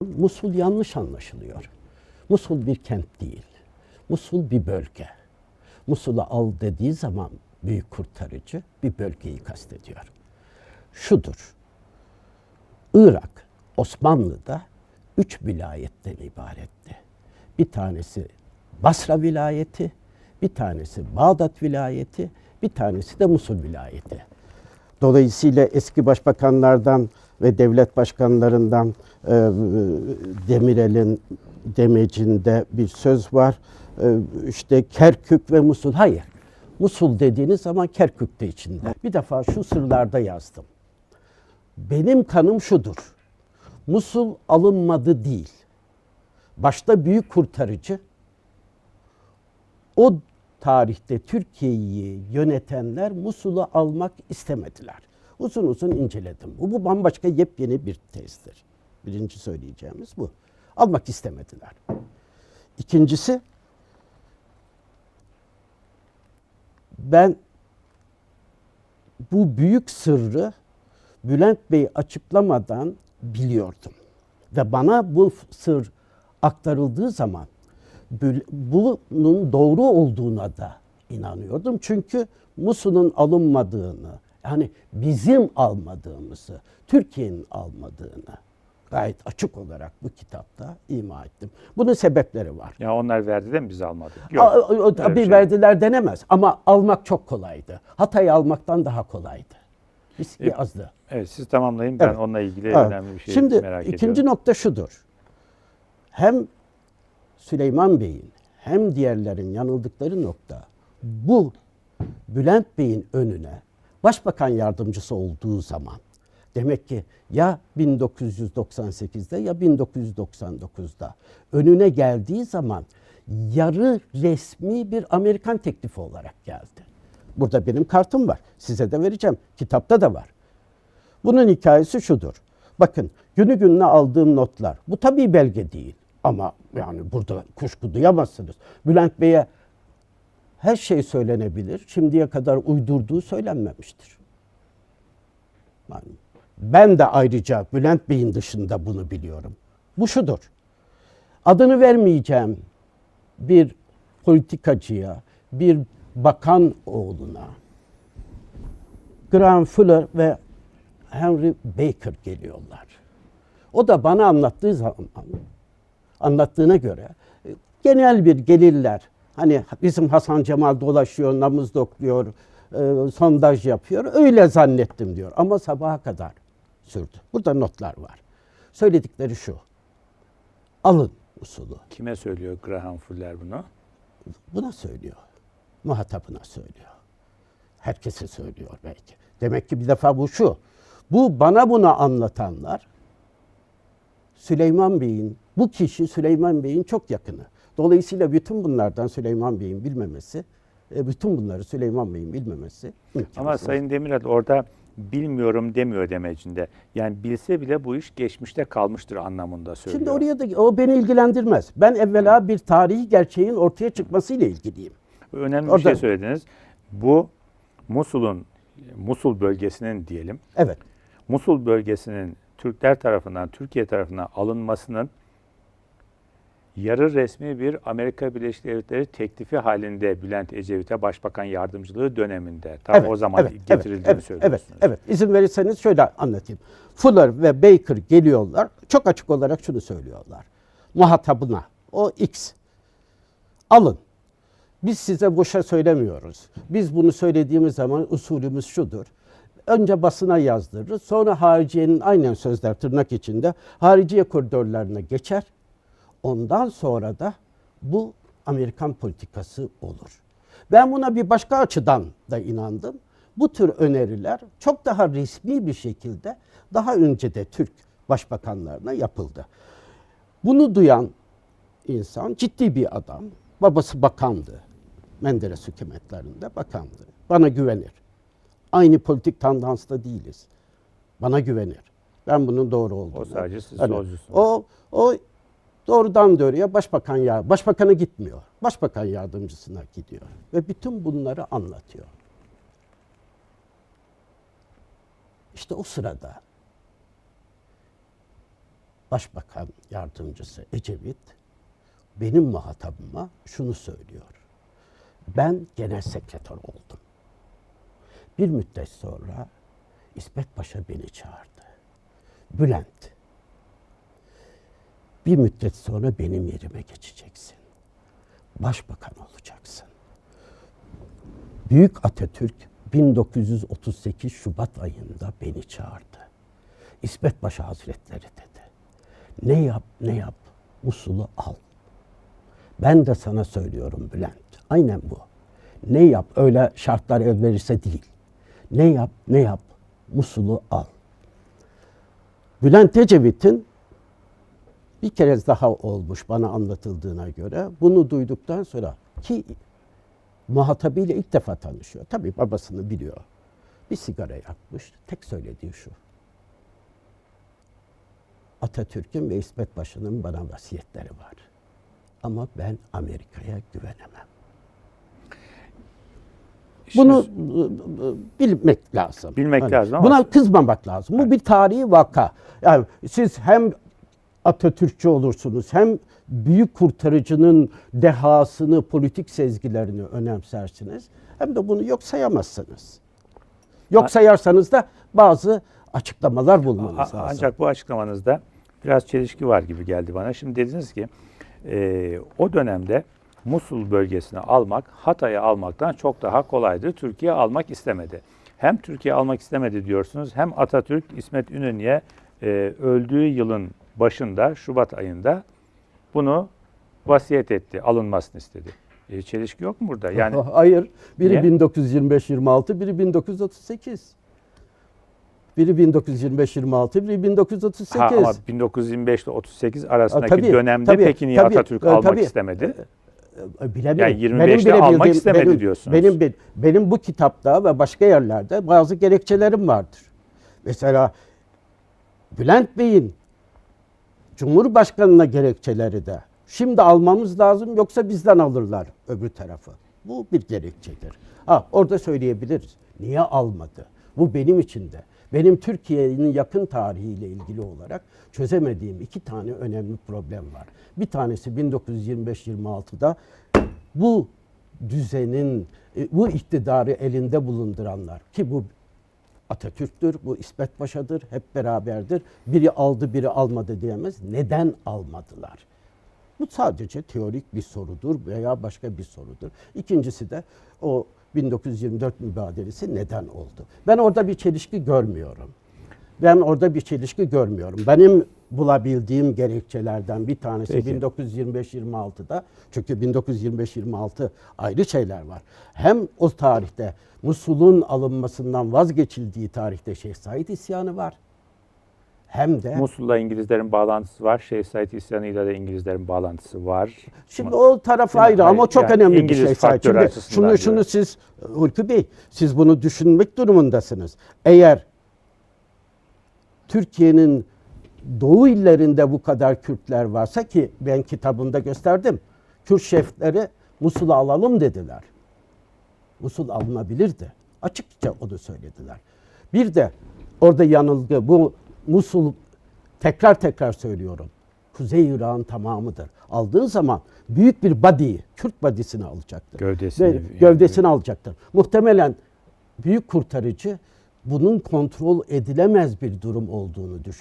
Musul yanlış anlaşılıyor. Musul bir kent değil. Musul bir bölge. Musul'u al dediği zaman büyük kurtarıcı bir bölgeyi kastediyor. Şudur. Irak Osmanlı'da üç vilayetten ibaretti. Bir tanesi Basra vilayeti, bir tanesi Bağdat vilayeti, bir tanesi de Musul vilayeti. Dolayısıyla eski başbakanlardan ve devlet başkanlarından e, Demirel'in demecinde bir söz var. E, işte Kerkük ve Musul. Hayır. Musul dediğiniz zaman Kerkük de içinde. Bir defa şu sırlarda yazdım. Benim kanım şudur. Musul alınmadı değil. Başta büyük kurtarıcı o tarihte Türkiye'yi yönetenler Musul'u almak istemediler. Uzun uzun inceledim. Bu, bu bambaşka yepyeni bir tezdir. Birinci söyleyeceğimiz bu. Almak istemediler. İkincisi ben bu büyük sırrı Bülent Bey açıklamadan biliyordum. Ve bana bu sır aktarıldığı zaman bunun doğru olduğuna da inanıyordum. Çünkü Musul'un alınmadığını, yani bizim almadığımızı, Türkiye'nin almadığını gayet açık olarak bu kitapta ima ettim. Bunun sebepleri var. Ya onlar verdi de mi biz almadık? A- o- tabii bir şey. verdiler denemez ama almak çok kolaydı. Hatay'ı almaktan daha kolaydı. Riski E, azdı. Evet siz tamamlayın. Ben Evet. onunla ilgili Evet. önemli bir şey Şimdi merak ikinci ediyorum. nokta şudur. Hem Süleyman Bey'in hem diğerlerin yanıldıkları nokta bu Bülent Bey'in önüne başbakan yardımcısı olduğu zaman demek ki ya 1998'de ya 1999'da önüne geldiği zaman yarı resmi bir Amerikan teklifi olarak geldi. Burada benim kartım var. Size de vereceğim. Kitapta da var. Bunun hikayesi şudur. Bakın günü gününe aldığım notlar. Bu tabii belge değil. Ama yani burada kuşku duyamazsınız. Bülent Bey'e her şey söylenebilir. Şimdiye kadar uydurduğu söylenmemiştir. Yani ben de ayrıca Bülent Bey'in dışında bunu biliyorum. Bu şudur. Adını vermeyeceğim bir politikacıya, bir bakan oğluna, Graham Fuller ve Henry Baker geliyorlar. O da bana anlattığı zaman anlattığına göre e, genel bir gelirler. Hani bizim Hasan Cemal dolaşıyor, namız dokluyor, e, sondaj yapıyor. Öyle zannettim diyor. Ama sabaha kadar sürdü. Burada notlar var. Söyledikleri şu. Alın usulü. Kime söylüyor Graham Fuller bunu? Buna söylüyor. Muhatabına söylüyor. Herkese söylüyor belki. Demek ki bir defa bu şu. Bu bana bunu anlatanlar Süleyman Bey'in, bu kişi Süleyman Bey'in çok yakını. Dolayısıyla bütün bunlardan Süleyman Bey'in bilmemesi, e, bütün bunları Süleyman Bey'in bilmemesi Ama. Sayın Demirel orada bilmiyorum demiyor demecinde. Yani bilse bile bu iş geçmişte kalmıştır anlamında söylüyor. Şimdi oraya da o beni ilgilendirmez. Ben evvela bir tarihi gerçeğin ortaya çıkmasıyla ilgiliyim. Önemli bir Orada- şey söylediniz. Bu Musul'un, Musul bölgesinin diyelim, Evet. Musul bölgesinin Türkler tarafından, Türkiye tarafından alınmasının yarı resmi bir Amerika Birleşik Devletleri teklifi halinde Bülent Ecevit'e başbakan yardımcılığı döneminde tam o zaman getirildiğini evet, söylüyorsunuz. Evet, evet. İzin verirseniz şöyle anlatayım. Fuller ve Baker geliyorlar. Çok açık olarak şunu söylüyorlar. Muhatabına. O X. Alın. Biz size boşa söylemiyoruz. Biz bunu söylediğimiz zaman usulümüz şudur. Önce basına yazdırırız. Sonra hariciyenin aynen sözler tırnak içinde hariciye koridorlarına geçer. Ondan sonra da bu Amerikan politikası olur. Ben buna bir başka açıdan da inandım. Bu tür öneriler çok daha resmi bir şekilde daha önce de Türk başbakanlarına yapıldı. Bunu duyan insan ciddi bir adam. Babası bakandı. Menderes hükümetlerinde bakandı. Bana güvenir. Aynı politik tandansta değiliz. Bana güvenir. Ben bunun doğru olduğunu. O sadece siz solcusunuz. O, o doğrudan doğruya başbakan ya başbakana gitmiyor. Başbakan yardımcısına gidiyor ve bütün bunları anlatıyor. İşte o sırada Başbakan Yardımcısı Ecevit benim muhatabıma şunu söylüyor. Ben genel sekreter oldum. Bir müddet sonra İsmet Paşa beni çağırdı. Bülent, bir müddet sonra benim yerime geçeceksin. Başbakan olacaksın. Büyük Atatürk 1938 Şubat ayında beni çağırdı. İsmet Paşa Hazretleri dedi. Ne yap ne yap Musul'u al. Ben de sana söylüyorum Bülent. Aynen bu. Ne yap öyle şartlar el verirse değil. Ne yap ne yap Musul'u al. Bülent Ecevit'in bir kere daha olmuş bana anlatıldığına göre bunu duyduktan sonra ki muhatabıyla ilk defa tanışıyor. Tabii babasını biliyor. Bir sigara yakmış. Tek söylediği şu. Atatürk'ün ve İsmet Paşa'nın bana vasiyetleri var. Ama ben Amerika'ya güvenemem. Bunu bilmek lazım. Bilmek lazım ama- Buna kızmamak lazım. Bu bir tarihi vaka. Yani siz hem Atatürkçü olursunuz hem büyük kurtarıcının dehasını, politik sezgilerini önemsersiniz. Hem de bunu yok sayamazsınız. Yok sayarsanız da bazı açıklamalar bulmanız lazım. Ancak bu açıklamanızda biraz çelişki var gibi geldi bana. Şimdi dediniz ki e, o dönemde Musul bölgesini almak Hatay'ı almaktan çok daha kolaydı. Türkiye almak istemedi. Hem Türkiye almak istemedi diyorsunuz hem Atatürk İsmet İnönü'ye e, öldüğü yılın başında Şubat ayında bunu vasiyet etti, alınmasını istedi. E, çelişki yok mu burada? Yani Hayır. Biri Niye? 1925-26, biri 1938. Biri 1925-26, biri 1938. ha, ama 1925 ile 38 arasındaki tabii, dönemde tabii, peki niye tabii, Atatürk e, almak tabii. istemedi? E, Bilemiyorum. Yani 25'te almak bildiğim- istemedi benim, diyorsunuz. Benim, bil- benim bu kitapta ve başka yerlerde bazı gerekçelerim vardır. Mesela Bülent Bey'in Cumhurbaşkanı'na gerekçeleri de şimdi almamız lazım yoksa bizden alırlar öbür tarafı. Bu bir gerekçedir. Ha, orada söyleyebiliriz. Niye almadı? Bu benim için de. Benim Türkiye'nin yakın tarihiyle ilgili olarak çözemediğim iki tane önemli problem var. Bir tanesi 1925-26'da bu düzenin, e, bu iktidarı elinde bulunduranlar ki bu Atatürk'tür, bu İsmet Paşa'dır, hep beraberdir. Biri aldı, biri almadı diyemez. Neden almadılar? Bu sadece teorik bir sorudur veya başka bir sorudur. İkincisi de o 1924 mübadelesi neden oldu? Ben orada bir çelişki görmüyorum. Ben orada bir çelişki görmüyorum. Benim bulabildiğim gerekçelerden bir tanesi Peki. 1925-26'da çünkü 1925-26 ayrı şeyler var. Hem o tarihte Musul'un alınmasından vazgeçildiği tarihte Şeyh Said isyanı var. Hem de Musul'la İngilizlerin bağlantısı var. Şeyh Said isyanıyla da İngilizlerin bağlantısı var. Şimdi o taraf ayrı ama o çok Yani önemli bir İngiliz şey. Said. Şimdi şunu şunu diyorum. siz Hulki Bey siz bunu düşünmek durumundasınız. Eğer Türkiye'nin doğu illerinde bu kadar Kürtler varsa ki ben kitabımda gösterdim. Kürt şefleri Musul'u alalım dediler. Musul alınabilirdi. Açıkça onu söylediler. Bir de orada yanılgı bu Musul tekrar tekrar söylüyorum. Kuzey İran tamamıdır. Aldığı zaman büyük bir body, Kürt body'sini alacaktır. Gövdesini, Ve yani. gövdesini alacaktır. Muhtemelen büyük kurtarıcı bunun kontrol edilemez bir durum olduğunu düşünüyor.